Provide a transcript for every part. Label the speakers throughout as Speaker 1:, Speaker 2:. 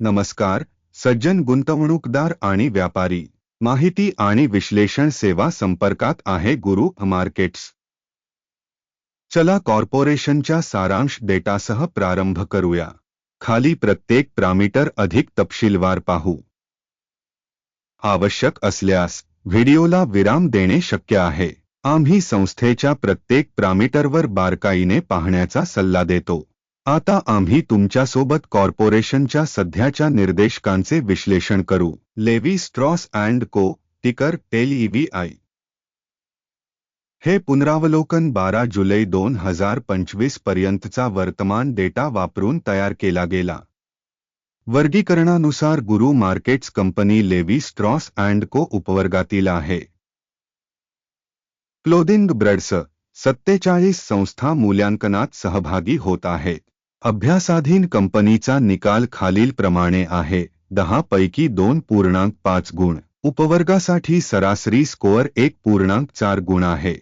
Speaker 1: नमस्कार सज्जन गुंतवणूकदार आणि व्यापारी माहिती आणि विश्लेषण सेवा संपर्कात आहे गुरु मार्केट्स. चला कॉर्पोरेशनच्या सारांश डेटासह प्रारंभ करूया. खाली प्रत्येक प्रामीटर अधिक तपशीलवार पाहू. आवश्यक असल्यास व्हिडिओला विराम देणे शक्य आहे. आम्ही संस्थेच्या प्रत्येक प्रामीटरवर बारकाईने पाहण्याचा सल्ला देतो. आता आम्ही तुमच्यासोबत कॉर्पोरेशनच्या सध्याच्या निर्देशकांचे विश्लेषण करू. लेवी स्ट्रॉस अँड को टिकर टेल ईव्हीआय हे पुनरावलोकन बारा जुलै दोन हजार पंचवीस पर्यंतचा वर्तमान डेटा वापरून तयार केला गेला. वर्गीकरणानुसार गुरु markets company Levi Strauss and Co उपवर्गातील आहे. क्लोदिंग ब्रड्स सत्तेचाळीस संस्था मूल्यांकनात सहभागी होत आहेत. अभ्यासाधीन कंपनीचा निकाल खालीलप्रमाणे आहे. दहा पैकी दोन पूर्णांक पाच गुण. उपवर्गासाठी सरासरी स्कोअर एक पूर्णांक चार गुण आहे.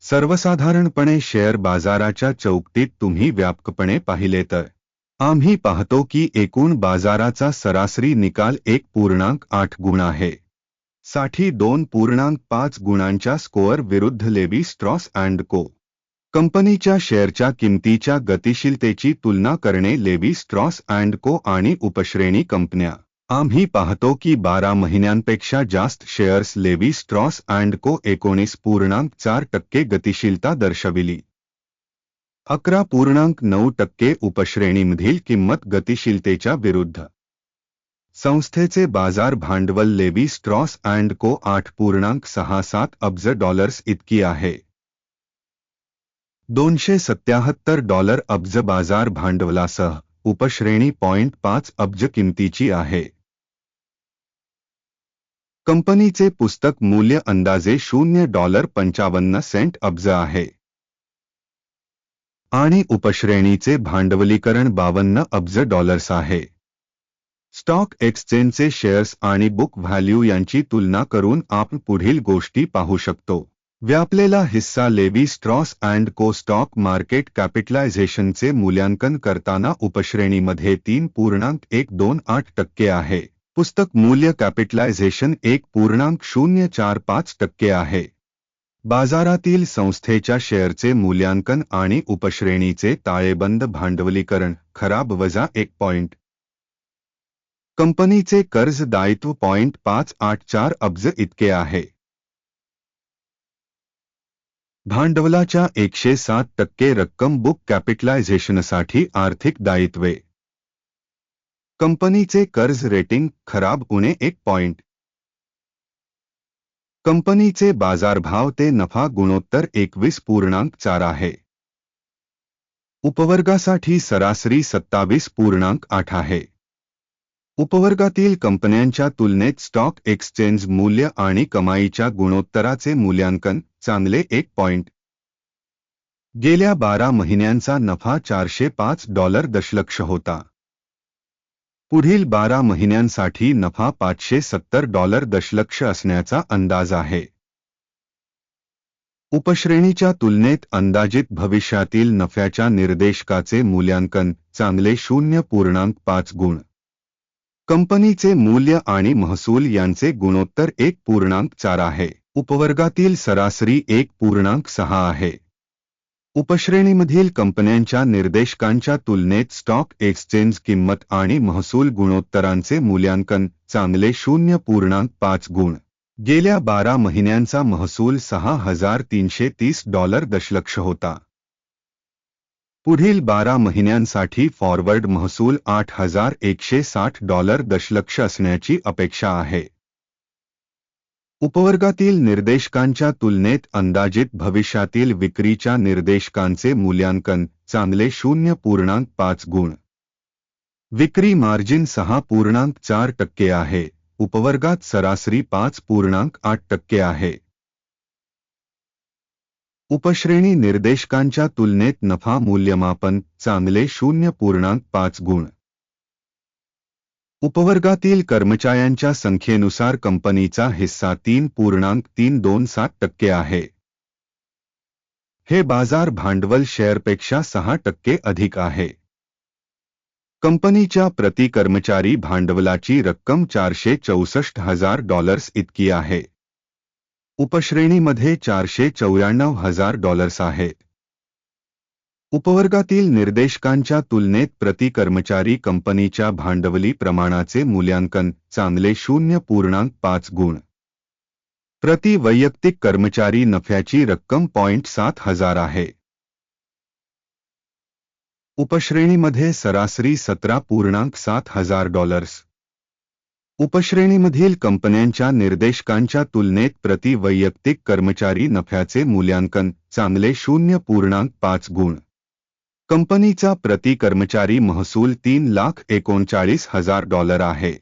Speaker 1: सर्वसाधारणपणे शेअर बाजाराच्या चौकटीत तुम्ही व्यापकपणे पाहिले तर आम्ही पाहतो की एकूण बाजाराचा सरासरी निकाल एक पूर्णांक आठ गुण आहे. साठी दोन पूर्णांक पाच गुणांच्या स्कोअर विरुद्ध लेवी स्ट्रॉस अँड को. कंपनीच्या शेअरच्या किमतीच्या गतिशीलतेची तुलना करणे लेवी स्ट्रॉस अँड को आणि उपश्रेणी कंपन्या. आम्ही पाहतो की बारा महिन्यांपेक्षा जास्त शेअर्स लेवी स्ट्रॉस अँड को एकोणीस पूर्णांक चार टक्के गतिशीलता दर्शविली. अकरा पूर्णांक नऊ टक्के उपश्रेणीमधील किंमत गतिशीलतेच्या विरुद्ध. संस्थेचे बाज़ार भांडवल लेवी स्ट्रॉस अँड को आठ पूर्णांक सहा सात अब्ज डॉलर्स इतकी आहे. दोनशे सत्याहत्तर डॉलर अब्ज बाजार भांडवलासह उपश्रेणी पॉइंट पाच अब्ज किमतीची आहे. कंपनीचे पुस्तक मूल्य अंदाजे शून्य डॉलर पंचावन्न सेंट अब्ज आहे. आणि उपश्रेणीचे भांडवलीकरण बावन्न अब्ज डॉलर्स आहे. स्टॉक एक्सचेंजचे शेअर्स आणि बुक व्हॅल्यू यांची तुलना करून आपण पुढील गोष्टी पाहू शकतो. व्यापलेला हिस्सा Levi Strauss and Co stock market कॅपिटलायझेशनचे मूल्यांकन करताना उपश्रेणीमध्ये तीन पूर्णांक एक दोन आठ टक्के आहे. पुस्तक मूल्य कॅपिटलायझेशन एक पूर्णांक शून्य चार पाच टक्के आहे. बाजारातील संस्थेच्या शेअरचे मूल्यांकन आणि उपश्रेणीचे ताळेबंद भांडवलीकरण खराब वजा एक पॉइंट. कंपनीचे कर्ज दायित्व पॉइंट पाच आठ चार अब्ज इतके आहे. भांडवलाच्या एकशे सात टक्के रक्कम बुक कॅपिटलायझेशनसाठी आर्थिक दायित्वे. कंपनीचे कर्ज रेटिंग खराब उणे एक पॉइंट कंपनीचे बाजारभाव ते नफा गुणोत्तर एकवीस पूर्णांक चार आहे. उपवर्गासाठी सरासरी सत्तावीस पूर्णांक आठ आहे. उपवर्गातील कंपन्यांच्या तुलनेत स्टॉक एक्सचेंज मूल्य आणि कमाईच्या गुणोत्तराचे मूल्यांकन चांगले एक पॉइंट. गेल्या बारा महिन्यांचा नफा चारशे पाच डॉलर दशलक्ष होता. पुढील बारा महिन्यांसाठी नफा पाचशे सत्तर डॉलर दशलक्ष असण्याचा अंदाज आहे. उपश्रेणीच्या तुलनेत अंदाजित भविष्यातील नफ्याच्या निर्देशकाचे मूल्यांकन चांगले शून्य पूर्णांक पाच गुण. कंपनीचे मूल्य आणि महसूल यांचे गुणोत्तर एक पूर्णांक चार आहे. उपवर्गातील सरासरी एक पूर्णांक सहा आहे. उपश्रेणीमधील कंपन्यांच्या निर्देशकांच्या तुलनेत स्टॉक एक्सचेंज किंमत आणि महसूल गुणोत्तरांचे मूल्यांकन चांगले शून्य पूर्णांक पाच गुण. गेल्या बारा महिन्यांचा महसूल सहा हजार तीनशे तीस डॉलर दशलक्ष होता. पुढील बारा महिन्यांसाठी फॉरवर्ड महसूल आठ हजार एकशे साठ डॉलर दशलक्ष असण्याची अपेक्षा आहे. उपवर्गातील निर्देशकांच्या तुलनेत अंदाजित भविष्यातील विक्रीच्या निर्देशकांचे मूल्यांकन चांगले शून्य पूर्णांक पाच गुण. विक्री मार्जिन सहा पूर्णांक चार टक्के आहे. उपवर्गात सरासरी पाच पूर्णांक आठ टक्के आहे. उपश्रेणी निर्देशकांच्या तुलनेत नफा मूल्यमापन चांगले शून्य पूर्णांक पाच गुण. उपवर्गातील कर्मचाऱ्यांच्या संख्येनुसार कंपनीचा हिस्सा तीन पूर्णांक तीन दोन सात टक्के आहे. हे बाजार भांडवल शेअरपेक्षा सहा टक्के अधिक आहे. कंपनीच्या प्रति कर्मचारी भांडवलाची रक्कम चारशे चौसष्ट हजार डॉलर्स इतकी आहे. उपश्रेणीमध्ये चारशे चौऱ्याण्णव हजार डॉलर्स आहे. उपवर्गातील निर्देशकांच्या तुलनेत प्रति कर्मचारी कंपनीच्या भांडवली प्रमाणाचे मूल्यांकन चांगले शून्य पूर्णांक पाच गुण. प्रति वैयक्तिक कर्मचारी नफ्याची रक्कम पॉइंट सात हजार आहे. उपश्रेणीमध्ये सरासरी सतरा पूर्णांक सात हजार डॉलर्स. उपश्रेणीमधील कंपन्यांच्या निर्देशकांच्या तुलनेत प्रति वैयक्तिक कर्मचारी नफ्याचे मूल्यांकन चांगले शून्य पूर्णांक पाच गुण. कंपनीचा प्रति कर्मचारी महसूल तीन लाख एकोणचाळीस हजार डॉलर आहे.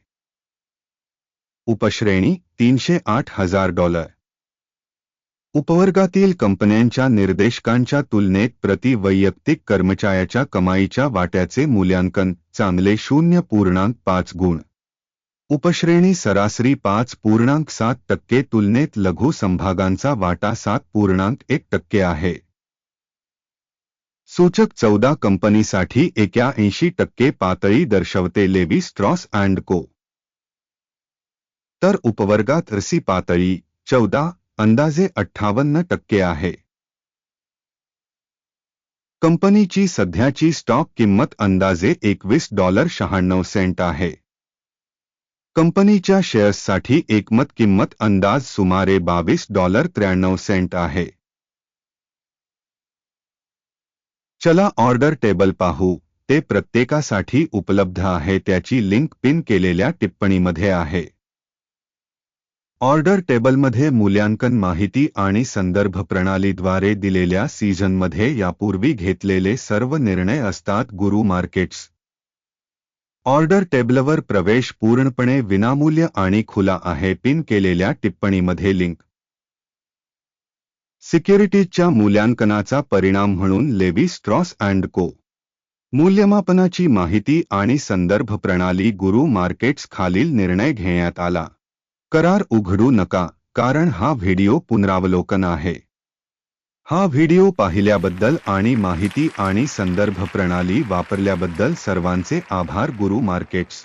Speaker 1: उपश्रेणी तीनशे आठ हजार डॉलर. उपवर्गातील कंपन्यांच्या निर्देशकांच्या तुलनेत प्रति वैयक्तिक कर्मचाऱ्याच्या कमाईच्या वाट्याचे मूल्यांकन चांगले शून्य पूर्णांक पाच गुण. उपश्रेणी सरासरी पाच पूर्णांक सात टक्के तुलनेत लघु संभागांचा वाटा सात पूर्णांक एक टक्के आहे. सूचक चौदा कंपनीसाठी एक्याऐंशी टक्के पातळी दर्शवते लेवी स्ट्रॉस अँड को. तर उपवर्गात रसी पातळी चौदा, अंदाजे अठ्ठावन्न टक्के आहे. कंपनीची सध्याची स्टॉक किंमत अंदाजे एकवीस डॉलर शहाण्णव सेंट आहे. कंपनीच्या शेअर्ससाठी एकमत किंमत अंदाज सुमारे बावीस डॉलर त्र्याण्णव सेंट आहे. चला ऑर्डर टेबल पाहू. ते प्रत्येकासाठी उपलब्ध आहे त्याची लिंक पिन केलेल्या टिप्पणीमध्ये आहे. ऑर्डर टेबलमध्ये मूल्यांकन माहिती आणि संदर्भ प्रणालीद्वारे दिलेल्या सीझनमध्ये यापूर्वी घेतलेले सर्व निर्णय असतात गुरु मार्केट्स. ऑर्डर टेबलवर प्रवेश पूर्णपणे विनामूल्य आणि खुला आहे. पिन केलेल्या टिप्पणीमध्ये लिंक. सिक्युरिटीजच्या मूल्यांकनाचा परिणाम म्हणून लेवी स्ट्रॉस अँड को. मूल्यमापनाची माहिती आणि संदर्भ प्रणाली गुरु मार्केट्स खालील निर्णय घेण्यात आला. करार उघडू नका कारण हा व्हिडिओ पुनरावलोकन आहे. हा व्हिडिओ पाहिल्याबद्दल आणि माहिती आणि संदर्भ प्रणाली वापरल्याबद्दल सर्वांचे आभार गुरु मार्केट्स.